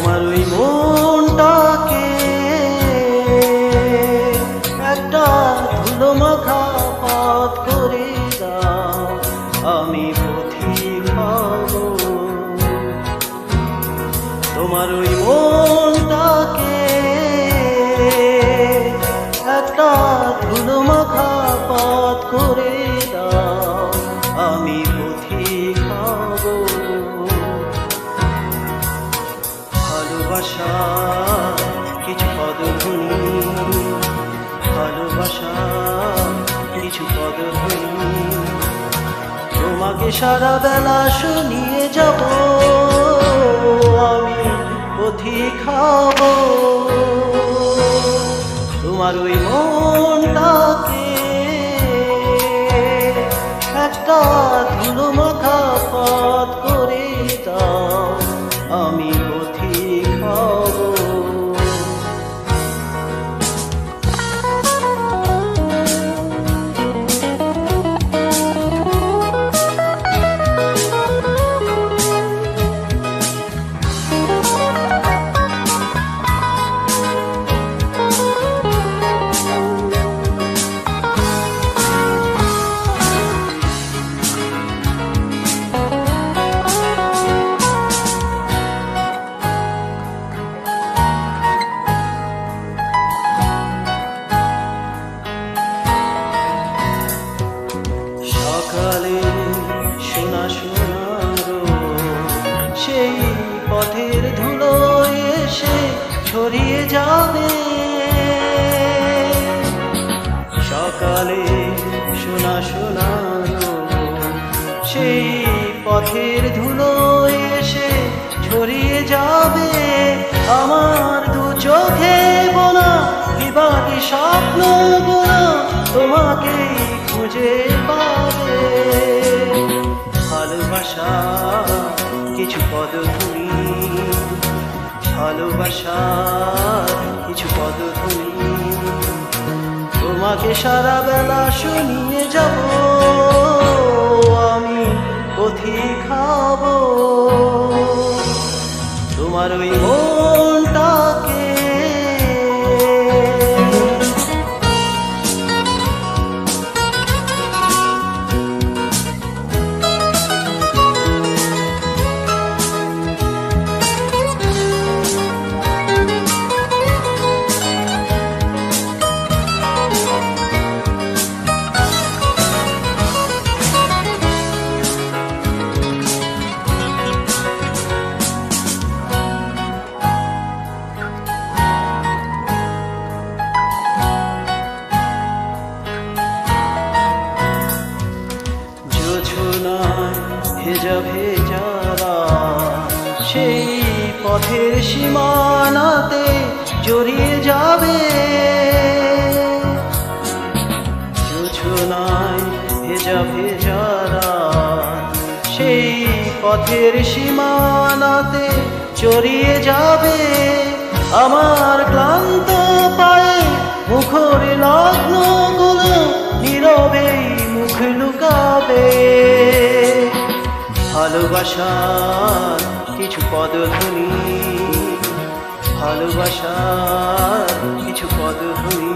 তোমার ওই মনটাকে একটা ধুলো মাখা পাত করে দাও, আমি পথি হব তোমার ওই মনটাকে সারা বেলা শুনিয়ে যাব আমি পথি খাব। তোমার ওই মনটাকে একটা ধুলো ছড়িয়ে যাবে। সকালে শোনা শোনারো সেই পথের ধুলো এসে ছড়িয়ে যাবে। আমার দু চোখে বোনা বিবাদী স্বপ্ন গোনা তোমাকে খুঁজে পাবে। ভালোবাসা কিছু পদধূলি ভালোবাসা কিছু পদধূলি। তোমাকে সারা বেলা শুনিয়ে যাব আমি পথি খাব তোমার ওই মনটাকে ভেজা ভেজারা সেই পথের সীমানাতে জড়িয়ে যাবে। জোছনায় ভেজা ভেজারা সেই পথের সীমানাতে জড়িয়ে যাবে। আমার ক্লান্ত ভালোবাসার কিছু পদধ্বনি, ভালোবাসার কিছু পদধ্বনি।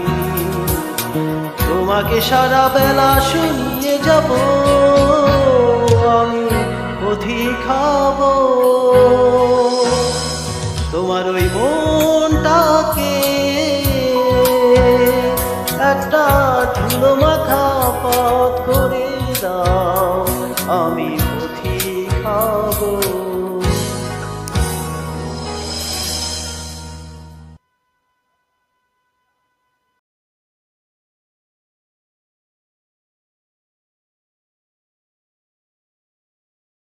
তোমাকে সারা বেলা শুনিয়ে যাব, আমি অধি খাব। তোমার ওই মনটাকে একটা ধুলো মাথা পথ করে দাও, আমি